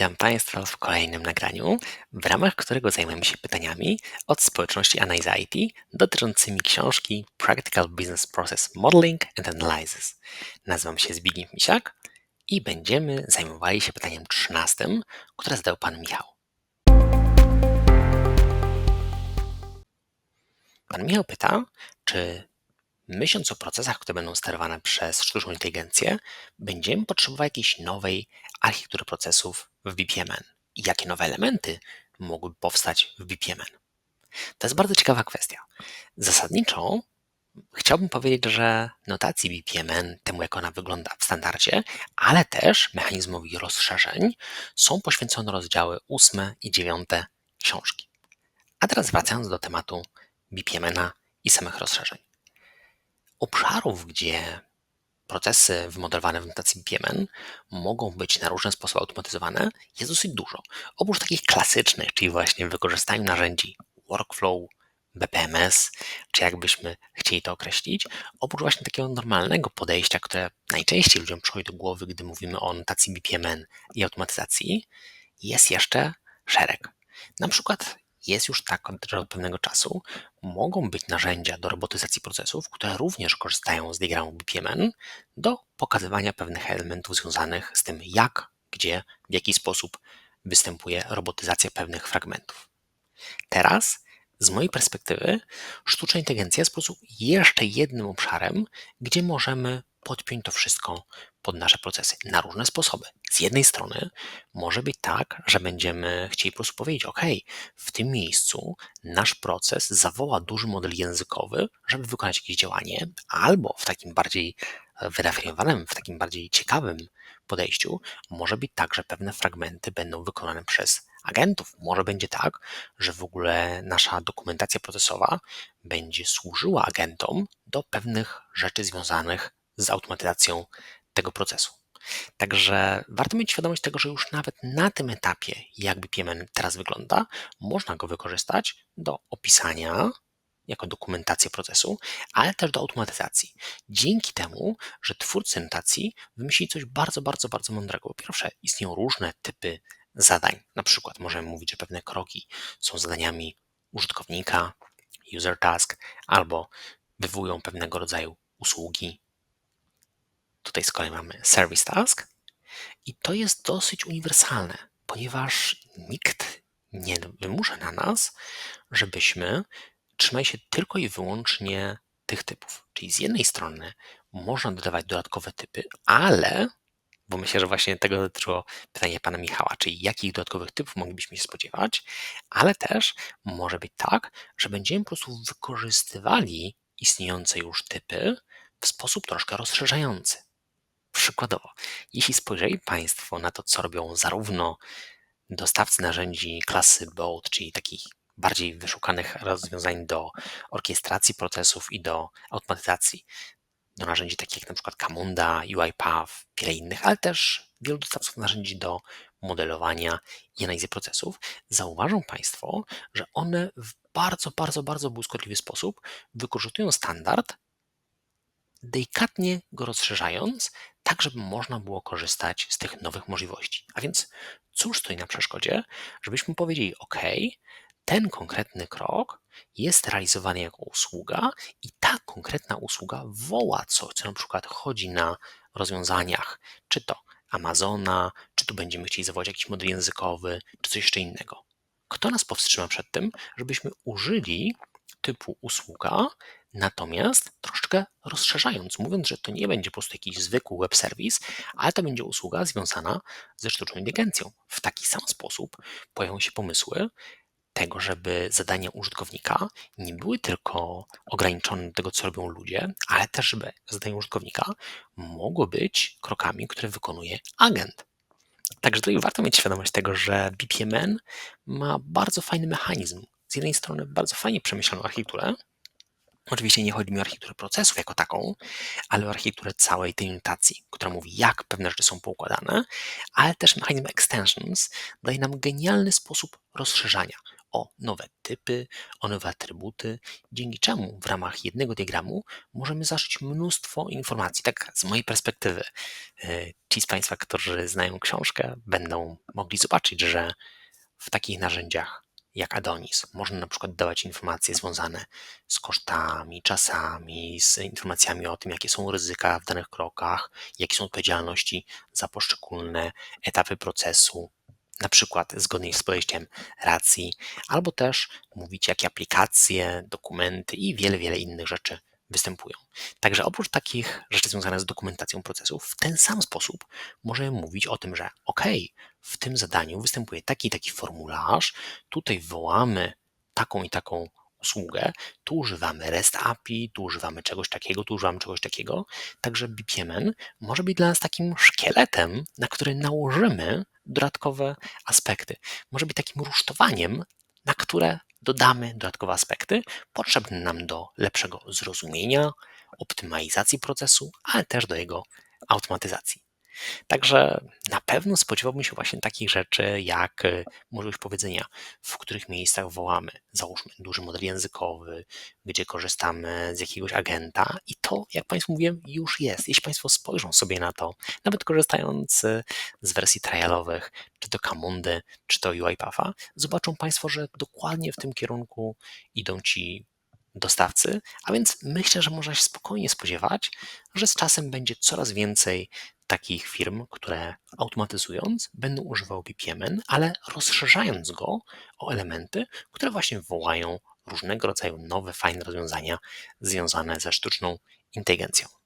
Witam Państwa w kolejnym nagraniu, w ramach którego zajmujemy się pytaniami od społeczności Anxiety dotyczącymi książki Practical Business Process Modeling and Analysis. Nazywam się Zbigniew Misiak i będziemy zajmowali się pytaniem 13, które zadał Pan Michał. Pan Michał pyta, czy myśląc o procesach, które będą sterowane przez sztuczną inteligencję, będziemy potrzebować jakiejś nowej architektury procesów w BPMN i jakie nowe elementy mogłyby powstać w BPMN. To jest bardzo ciekawa kwestia. Zasadniczo chciałbym powiedzieć, że notacji BPMN, temu jak ona wygląda w standardzie, ale też mechanizmowi rozszerzeń są poświęcone rozdziały 8 i 9 książki. A teraz wracając do tematu BPMN i samych rozszerzeń obszarów, gdzie procesy wymodelowane w notacji BPMN mogą być na różne sposoby automatyzowane, jest dosyć dużo. Oprócz takich klasycznych, czyli właśnie wykorzystaniu narzędzi workflow, BPMS, czy jakbyśmy chcieli to określić, oprócz właśnie takiego normalnego podejścia, które najczęściej ludziom przychodzi do głowy, gdy mówimy o notacji BPMN i automatyzacji, jest jeszcze szereg. Na przykład jest już tak od pewnego czasu, mogą być narzędzia do robotyzacji procesów, które również korzystają z diagramu BPMN do pokazywania pewnych elementów związanych z tym, jak, gdzie, w jaki sposób występuje robotyzacja pewnych fragmentów. Teraz, z mojej perspektywy, sztuczna inteligencja jest po prostu jeszcze jednym obszarem, gdzie możemy podpiąć to wszystko pod nasze procesy na różne sposoby. Z jednej strony może być tak, że będziemy chcieli po prostu powiedzieć: OK, w tym miejscu nasz proces zawoła duży model językowy, żeby wykonać jakieś działanie, albo w takim bardziej wyrafinowanym, w takim bardziej ciekawym podejściu może być tak, że pewne fragmenty będą wykonane przez agentów. Może będzie tak, że w ogóle nasza dokumentacja procesowa będzie służyła agentom do pewnych rzeczy związanych z automatyzacją tego procesu. Także warto mieć świadomość tego, że już nawet na tym etapie, jak BPMN teraz wygląda, można go wykorzystać do opisania jako dokumentację procesu, ale też do automatyzacji. Dzięki temu, że twórcy notacji wymyślili coś bardzo, bardzo, bardzo mądrego. Po pierwsze, istnieją różne typy zadań. Na przykład możemy mówić, że pewne kroki są zadaniami użytkownika, user task, albo wywołują pewnego rodzaju usługi, Tutaj z kolei mamy Service Task i to jest dosyć uniwersalne, ponieważ nikt nie wymusza na nas, żebyśmy trzymali się tylko i wyłącznie tych typów. Czyli z jednej strony można dodawać dodatkowe typy, ale, bo myślę, że właśnie tego dotyczyło pytanie pana Michała, czyli jakich dodatkowych typów moglibyśmy się spodziewać, ale też może być tak, że będziemy po prostu wykorzystywali istniejące już typy w sposób troszkę rozszerzający. Przykładowo, jeśli spojrzeli Państwo na to, co robią zarówno dostawcy narzędzi klasy BOAT, czyli takich bardziej wyszukanych rozwiązań do orkiestracji procesów i do automatyzacji, do narzędzi takich jak przykład Camunda, UiPath, wiele innych, ale też wielu dostawców narzędzi do modelowania i analizy procesów, zauważą Państwo, że one w bardzo, bardzo, bardzo błyskotliwy sposób wykorzystują standard delikatnie go rozszerzając, tak żeby można było korzystać z tych nowych możliwości. A więc cóż stoi na przeszkodzie, żebyśmy powiedzieli: OK, ten konkretny krok jest realizowany jako usługa i ta konkretna usługa woła coś, co na przykład chodzi na rozwiązaniach, czy to Amazona, czy tu będziemy chcieli zawołać jakiś model językowy, czy coś jeszcze innego. Kto nas powstrzyma przed tym, żebyśmy użyli typu usługa, natomiast troszeczkę rozszerzając, mówiąc, że to nie będzie po prostu jakiś zwykły web serwis, ale to będzie usługa związana ze sztuczną inteligencją. W taki sam sposób pojawią się pomysły tego, żeby zadania użytkownika nie były tylko ograniczone do tego, co robią ludzie, ale też, żeby zadania użytkownika mogły być krokami, które wykonuje agent. Także tutaj warto mieć świadomość tego, że BPMN ma bardzo fajny mechanizm, z jednej strony bardzo fajnie przemyślaną architekturę. Oczywiście nie chodzi mi o architekturę procesów jako taką, ale o architekturę całej tej notacji, która mówi, jak pewne rzeczy są poukładane, ale też mechanizm extensions daje nam genialny sposób rozszerzania. o nowe typy, o nowe atrybuty, dzięki czemu w ramach jednego diagramu możemy zaszyć mnóstwo informacji. Tak z mojej perspektywy, y, ci z Państwa, którzy znają książkę, będą mogli zobaczyć, że w takich narzędziach jak Adonis można na przykład dawać informacje związane z kosztami, czasami, z informacjami o tym, jakie są ryzyka w danych krokach, jakie są odpowiedzialności za poszczególne etapy procesu, na przykład zgodnie z podejściem racji, albo też mówić, jakie aplikacje, dokumenty i wiele, wiele innych rzeczy występują. Także oprócz takich rzeczy związanych z dokumentacją procesów, w ten sam sposób możemy mówić o tym, że OK, w tym zadaniu występuje taki i taki formularz, tutaj wołamy taką i taką usługę, tu używamy REST API, tu używamy czegoś takiego, tu używamy czegoś takiego. Także BPMN może być dla nas takim szkieletem, na który nałożymy dodatkowe aspekty. Może być takim rusztowaniem, na które dodamy dodatkowe aspekty potrzebne nam do lepszego zrozumienia, optymalizacji procesu, ale też do jego automatyzacji. Także na pewno spodziewałbym się właśnie takich rzeczy, jak y, możliwość powiedzenia, w których miejscach wołamy, załóżmy, duży model językowy, gdzie korzystamy z jakiegoś agenta i to, jak Państwu mówiłem, już jest. Jeśli Państwo spojrzą sobie na to, nawet korzystając y, z wersji trialowych, czy to Camundy, czy to UiPatha, zobaczą Państwo, że dokładnie w tym kierunku idą ci dostawcy, a więc myślę, że można się spokojnie spodziewać, że z czasem będzie coraz więcej takich firm, które automatyzując będą używały BPMN, ale rozszerzając go o elementy, które właśnie wołają różnego rodzaju nowe, fajne rozwiązania związane ze sztuczną inteligencją.